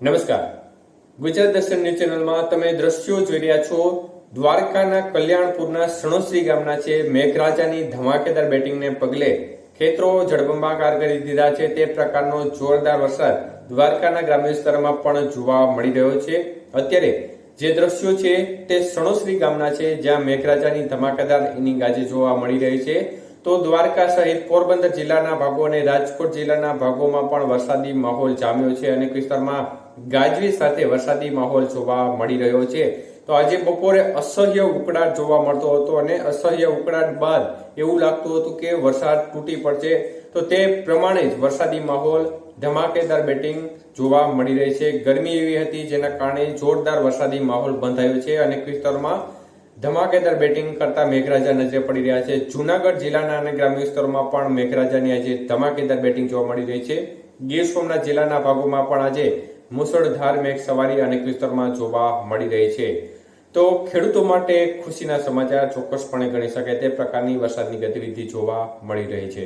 નમસ્કાર. ગુજરાત દર્શન ન્યૂઝ ચેનલમાં તમે દ્રશ્યો જોઈ રહ્યા છો. દ્વારકાના કલ્યાણપુરના સણોસરી ગામના છે મેઘરાજાની ધમાકેદાર બેટિંગને પગલે ખેતરો જળબંબાકાર કરી દીધા છે. તે પ્રકારનો જોરદાર વરસાદ દ્વારકાના ગ્રામ્ય વિસ્તારમાં પણ જોવા મળી રહ્યો છે. અત્યારે જે દ્રશ્યો છે તે સણોસરી ગામના છે જ્યાં મેઘરાજાની ધમાકેદાર ઇનિંગ આજે જોવા મળી રહી છે. તો દ્વારકા સહિત પોરબંદર જિલ્લાના ભાગો અને રાજકોટ જિલ્લાના ભાગોમાં પણ વરસાદી માહોલ જામ્યો છે. અનેક વિસ્તારમાં ગાજવી સાથે વરસાદી માહોલ જોવા મળી રહ્યો છે. તો આજે બપોરે અસહ્ય ઉકળાટ જોવા મળતો હતો અને અસહ્ય ઉકળાટ બાદ એવું લાગતું હતું કે વરસાદ તૂટી પડશે. તો તે પ્રમાણે જ વરસાદી માહોલ ધમાકેદાર બેટિંગ જોવા મળી રહી છે. ગરમી એવી હતી જેના કારણે જોરદાર વરસાદી માહોલ બંધાયો છે. અનેક વિસ્તારોમાં ધમાકેદાર બેટિંગ કરતા મેઘરાજા નજરે પડી રહ્યા છે. જુનાગઢ જિલ્લાના અને ગ્રામ્ય વિસ્તારોમાં પણ મેઘરાજાની આજે ધમાકેદાર બેટિંગ જોવા મળી રહી છે. ગીર સોમનાથ જિલ્લાના ભાગોમાં પણ આજે મુસળધાર મેઘ સવારી અનેક વિસ્તારોમાં જોવા મળી રહી છે. તો ખેડૂતો માટે ખુશીના સમાચાર ચોક્કસપણે ગણી શકાય તે પ્રકારની વરસાદની ગતિવિધિ જોવા મળી રહી છે.